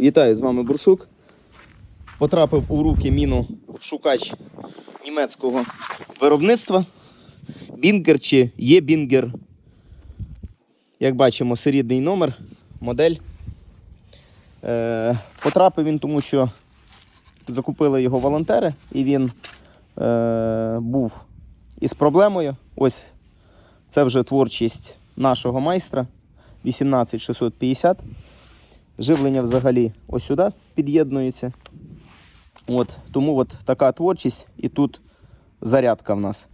Вітаю з вами Бурсук. Потрапив у руки міну шукач німецького виробництва. Бінгер чи є Бінгер. Як бачимо, серійний номер, модель. Е, потрапив він, тому що закупили його волонтери, і він е, був із проблемою. Ось це вже творчість нашого майстра 18650. Живлення взагалі ось сюди під'єднується. От, тому от така творчість і тут зарядка в нас.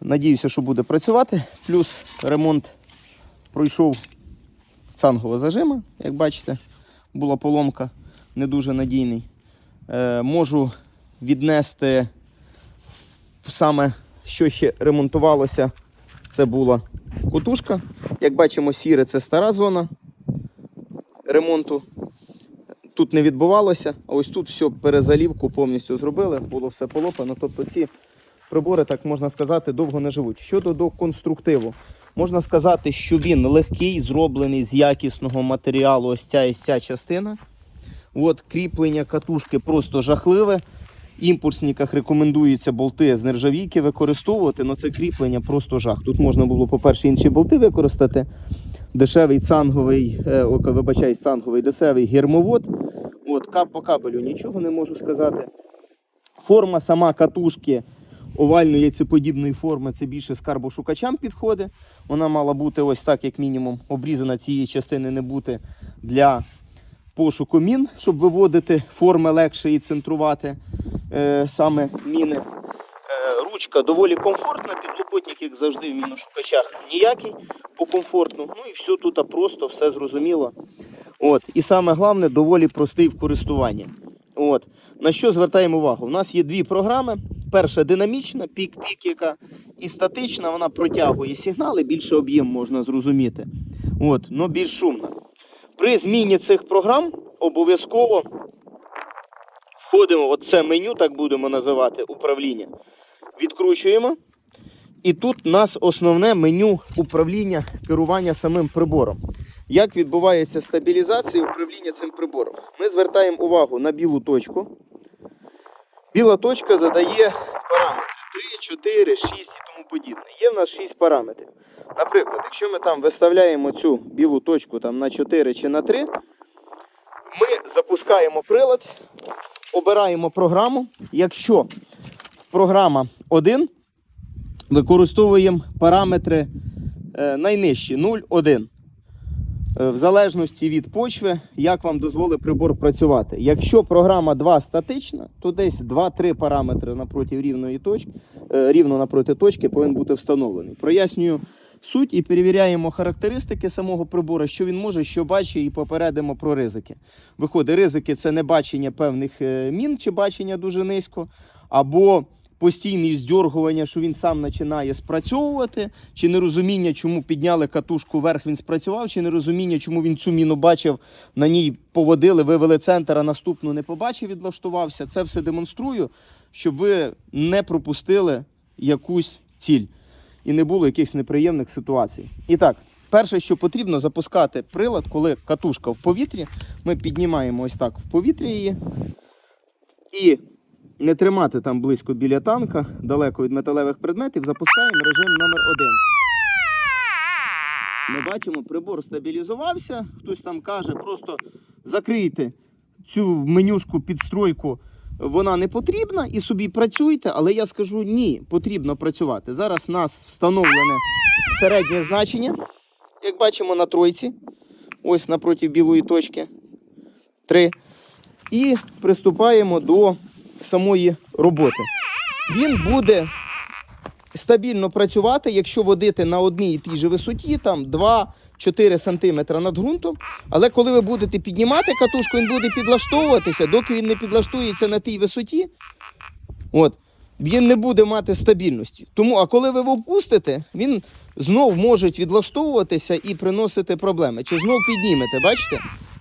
Надіюся, що буде працювати. Плюс ремонт пройшов цангового зажима, як бачите, була поломка, не дуже надійний. Е, можу віднести саме, що ще ремонтувалося. Це була кутушка. Як бачимо, сіре це стара зона ремонту. Тут не відбувалося, а ось тут все перезалівку повністю зробили, було все полопано. Тобто ці прибори, так можна сказати, довго не живуть. Щодо до конструктиву, можна сказати, що він легкий, зроблений з якісного матеріалу, ось ця і ця частина. От кріплення катушки просто жахливе. Імпульсниках рекомендується болти з нержавійки використовувати, але це кріплення просто жах. Тут можна було, по-перше, інші болти використати. Дешевий цанговий, е, вибачай, цанговий, дешевий гермовод. От, кап по кабелю нічого не можу сказати. Форма сама катушки овальної яйцеподібної форми це більше скарбошукачам підходить. Вона мала бути ось так, як мінімум, обрізана цієї частини не бути для пошуку мін, щоб виводити форми легше і центрувати е, саме міни. Ручка доволі комфортна, підлокотник, як завжди, в міношукачах ніякий по комфортну. Ну і все тут просто, все зрозуміло. От. І саме головне, доволі простий в користуванні. От. На що звертаємо увагу? У нас є дві програми. Перша динамічна, пік-пік, яка і статична, вона протягує сигнали, більше об'єм можна зрозуміти. От, но більш шумна. При зміні цих програм обов'язково входимо в це меню, так будемо називати, управління. Відкручуємо. І тут у нас основне меню управління керування самим прибором. Як відбувається стабілізація управління цим прибором? Ми звертаємо увагу на білу точку. Біла точка задає параметри 3, 4, 6 і тому подібне. Є в нас 6 параметрів. Наприклад, якщо ми там виставляємо цю білу точку там, на 4 чи на 3, ми запускаємо прилад, обираємо програму. Якщо програма 1, використовуємо параметри е, найнижчі 0, 1. Е, В залежності від почви, як вам дозволить прибор працювати. Якщо програма 2 статична, то десь 2-3 параметри напроти рівної точки, е, рівно напроти точки повинен бути встановлений. Прояснюю суть і перевіряємо характеристики самого прибору, що він може, що бачить, і попередимо про ризики. Виходить, ризики це не бачення певних мін чи бачення дуже низько, або постійне здьоргування, що він сам починає спрацьовувати, чи нерозуміння, чому підняли катушку вверх, він спрацював, чи нерозуміння, чому він цю міну бачив, на ній поводили, вивели центр, а наступну не побачив, відлаштувався. Це все демонструю, щоб ви не пропустили якусь ціль і не було якихось неприємних ситуацій. І так, перше, що потрібно, запускати прилад, коли катушка в повітрі. Ми піднімаємо ось так в повітрі її. І не тримати там близько біля танка, далеко від металевих предметів, запускаємо режим номер 1. Ми бачимо, прибор стабілізувався. Хтось там каже, просто закрийте цю менюшку підстройку. Вона не потрібна і собі працюйте, але я скажу ні, потрібно працювати. Зараз у нас встановлене середнє значення, як бачимо на тройці. Ось напроти білої точки. 3. І приступаємо до самої роботи. Він буде стабільно працювати, якщо водити на одній і тій же висоті, там 2-4 см над ґрунтом. Але коли ви будете піднімати катушку, він буде підлаштовуватися, доки він не підлаштується на тій висоті, от, він не буде мати стабільності. Тому, а коли ви його опустите, він знов може відлаштовуватися і приносити проблеми. Чи знов піднімете, бачите?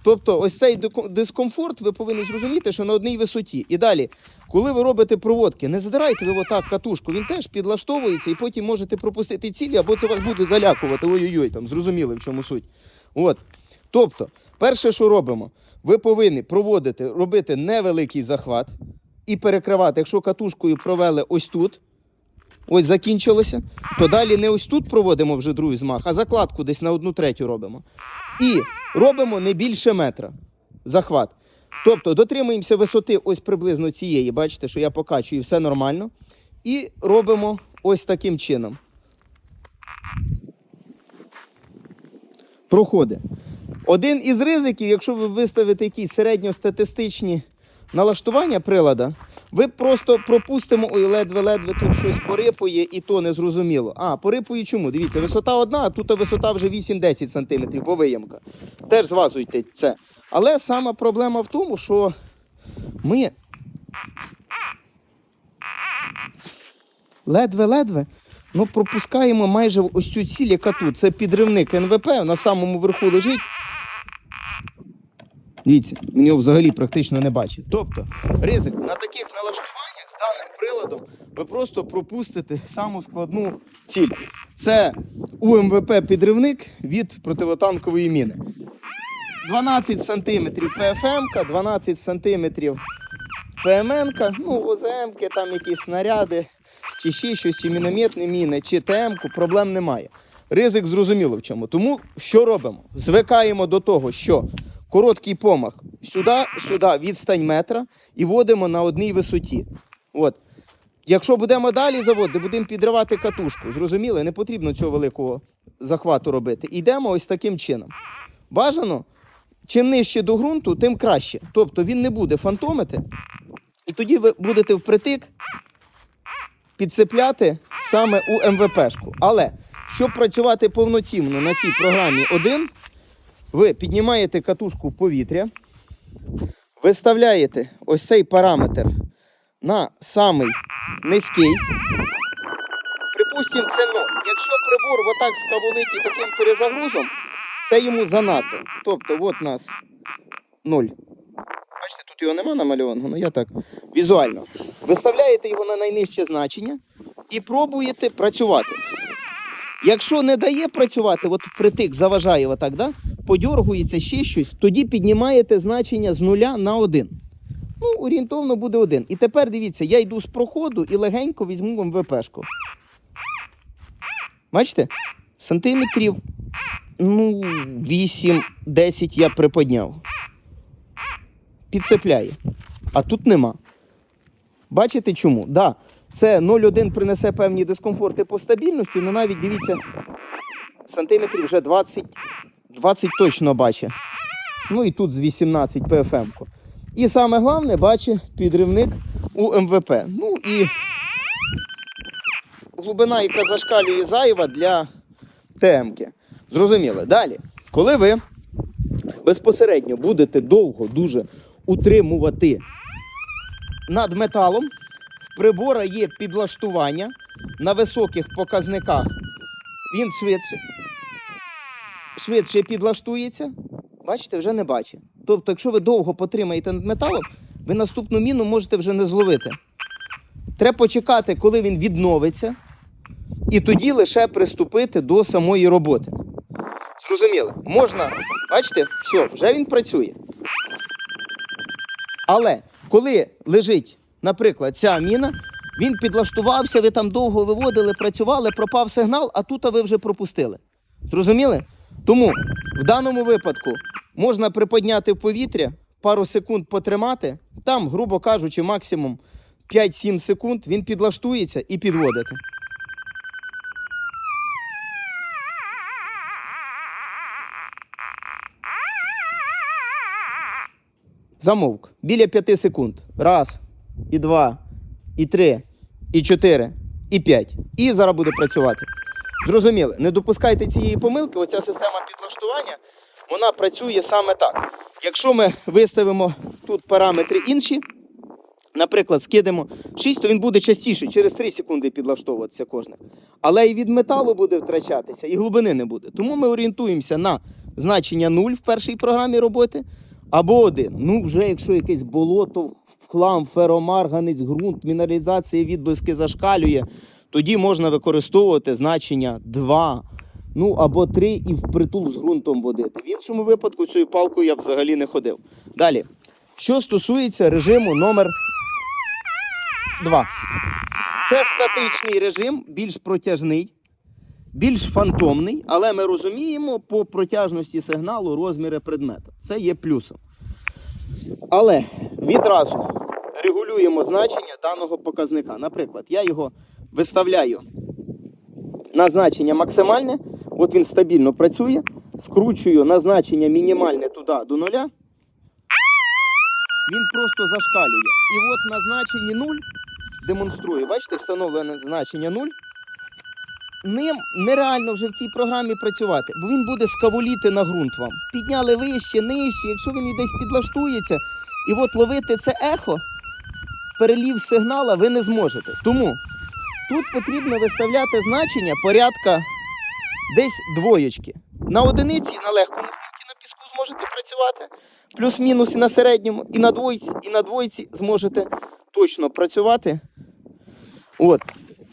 Тобто, ось цей дискомфорт ви повинні зрозуміти, що на одній висоті. І далі, коли ви робите проводки, не задирайте ви отак катушку, він теж підлаштовується і потім можете пропустити цілі, або це вас буде залякувати. Ой-ой-ой, там зрозуміли, в чому суть. От. Тобто, Перше, що робимо, ви повинні проводити, робити невеликий захват і перекривати. Якщо катушкою провели ось тут, ось закінчилося, то далі не ось тут проводимо вже другий змах, а закладку десь на одну третю робимо. І робимо не більше метра захват. Тобто дотримуємося висоти ось приблизно цієї. Бачите, що я покачую, все нормально. І робимо ось таким чином. Проходить. Один із ризиків, якщо ви виставите якісь середньостатистичні налаштування прилада, ви просто пропустимо, ой, ледве-ледве тут щось порипує, і то не зрозуміло. А, порипує чому? Дивіться, висота одна, а тут висота вже 8-10 см, бо виємка. Теж звазуйте це. Але сама проблема в тому, що ми ледве-ледве ну, пропускаємо майже ось цю ціль, яка тут. Це підривник НВП, на самому верху лежить. Дивіться, він його взагалі практично не бачить. Тобто, ризик на таких налаштуваннях з даним приладом ви просто пропустите саму складну ціль. Це УМВП підривник від противотанкової міни. 12 см ПФМ, 12 см ПМН, ну, ОЗМ, там якісь снаряди, чи ще щось, чи мінометні міни, чи ТМ, проблем немає. Ризик зрозуміло в чому. Тому що робимо? Звикаємо до того, що короткий помах сюди, сюди, відстань метра і водимо на одній висоті. От. Якщо будемо далі заводити, будемо підривати катушку. Зрозуміли, не потрібно цього великого захвату робити. Йдемо ось таким чином. Бажано, чим нижче до ґрунту, тим краще. Тобто він не буде фантомити, і тоді ви будете впритик підцепляти саме у МВПшку. Але щоб працювати повноцінно на цій програмі 1, ви піднімаєте катушку в повітря, виставляєте ось цей параметр на самий низький. Припустимо, це 0. Якщо прибор отак скаволить і таким перезагрузом, це йому занадто. Тобто, от нас 0. Бачите, тут його нема намальованого, ну я так візуально. Виставляєте його на найнижче значення і пробуєте працювати. Якщо не дає працювати, от впритик заважає отак, да? Подьоргується ще щось, тоді піднімаєте значення з нуля на 1. Ну, орієнтовно буде 1. І тепер дивіться, я йду з проходу і легенько візьму МВПшку. Бачите? Сантиметрів ну, 8-10 я приподняв. Підцепляє. А тут нема. Бачите чому? Да, це 0,1 принесе певні дискомфорти по стабільності, але навіть дивіться, сантиметрів вже 20, 20 точно бачить. Ну і тут з 18 ПФМ. -ку. І саме головне, бачить підривник у МВП. Ну і глибина, яка зашкалює зайва для ТМ-ки. Зрозуміло. Далі, коли ви безпосередньо будете довго дуже утримувати над металом, в прибора є підлаштування на високих показниках. Він швидше, швидше підлаштується. Бачите, вже не бачить. Тобто, якщо ви довго потримаєте над металом, ви наступну міну можете вже не зловити. Треба почекати, коли він відновиться, і тоді лише приступити до самої роботи. Зрозуміли? Можна, бачите, все, вже він працює. Але коли лежить, наприклад, ця міна, він підлаштувався, ви там довго виводили, працювали, пропав сигнал, а тут ви вже пропустили. Зрозуміли? Тому в даному випадку можна приподняти в повітря, пару секунд потримати, там, грубо кажучи, максимум 5-7 секунд він підлаштується і підводите. Замовк. Біля 5 секунд. Раз, і два, і три, і чотири, і п'ять. І зараз буде працювати. Зрозуміли, не допускайте цієї помилки. Оця система підлаштування вона працює саме так. Якщо ми виставимо тут параметри інші, наприклад, скидемо 6, то він буде частіше, через 3 секунди підлаштовуватися кожне. Але і від металу буде втрачатися, і глибини не буде. Тому ми орієнтуємося на значення 0 в першій програмі роботи. Або один. Ну, вже якщо якесь болото, хлам, феромарганець, ґрунт, мінералізація відблиски зашкалює, тоді можна використовувати значення 2, ну або три і впритул з ґрунтом водити. В іншому випадку цією палкою я б взагалі не ходив. Далі, що стосується режиму номер 2. Це статичний режим, більш протяжний, більш фантомний, але ми розуміємо по протяжності сигналу розміри предмета. Це є плюсом. Але відразу регулюємо значення даного показника. Наприклад, я його виставляю на значення максимальне, от він стабільно працює, скручую на значення мінімальне туди до нуля. Він просто зашкалює. І от на значенні 0 демонструю, бачите, встановлене значення 0. Ним нереально вже в цій програмі працювати, бо він буде скаволіти на ґрунт вам. Підняли вище, нижче, якщо він і десь підлаштується, і от ловити це ехо, перелів сигнала ви не зможете. Тому тут потрібно виставляти значення порядка десь двоєчки. На одиниці на легкому ґрунті на піску зможете працювати, плюс-мінус і на середньому, і на двойці, і на двойці зможете точно працювати. От.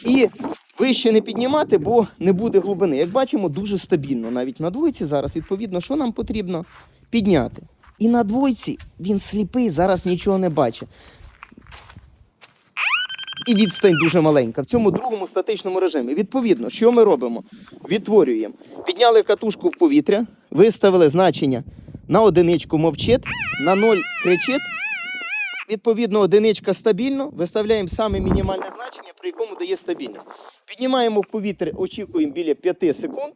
І вище не піднімати, бо не буде глибини. Як бачимо, дуже стабільно. Навіть на двойці зараз, відповідно, що нам потрібно підняти. І на двойці він сліпий, зараз нічого не бачить. І відстань дуже маленька. В цьому другому статичному режимі. Відповідно, що ми робимо? Відтворюємо. Підняли катушку в повітря, виставили значення на одиничку мовчить, на ноль кричить. Відповідно, одиничка стабільно, виставляємо саме мінімальне значення, при якому дає стабільність. Піднімаємо в повітря, очікуємо біля 5 секунд.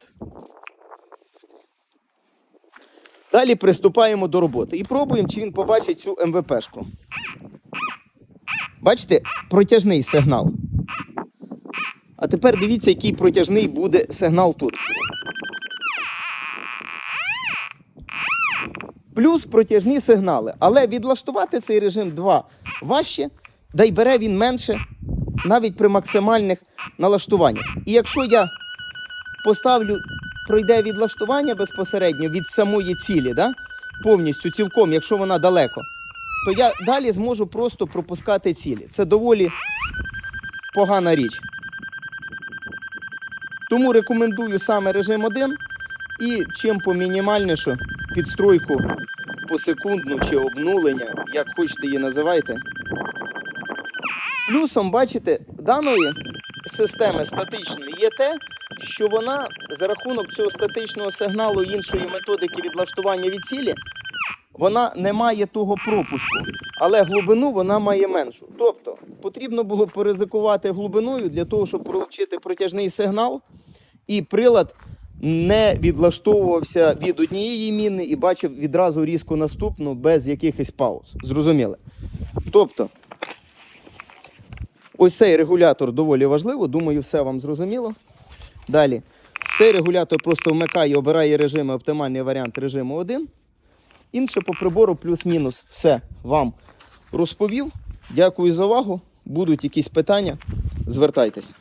Далі приступаємо до роботи і пробуємо, чи він побачить цю МВПшку. Бачите, протяжний сигнал. А тепер дивіться, який протяжний буде сигнал тут. Плюс протяжні сигнали. Але відлаштувати цей режим 2 важче, да й бере він менше навіть при максимальних налаштуваннях. І якщо я поставлю, пройде відлаштування безпосередньо від самої цілі, да? повністю, цілком, якщо вона далеко, то я далі зможу просто пропускати цілі. Це доволі погана річ. Тому рекомендую саме режим 1 і чим помінімальнішу підстройку посекундну чи обнулення, як хочете її називайте. Плюсом, бачите, даної системи статичної є те, що вона за рахунок цього статичного сигналу іншої методики відлаштування від цілі, вона не має того пропуску, але глибину вона має меншу. Тобто потрібно було поризикувати глибиною для того, щоб отримати протяжний сигнал, і прилад не відлаштовувався від однієї міни і бачив відразу різко наступну без якихось пауз. Зрозуміли? Тобто, ось цей регулятор доволі важливо, думаю, все вам зрозуміло. Далі. Цей регулятор просто вмикає, обирає режими, оптимальний варіант режиму 1. Інше по прибору плюс-мінус все вам розповів. Дякую за увагу. Будуть якісь питання, звертайтесь.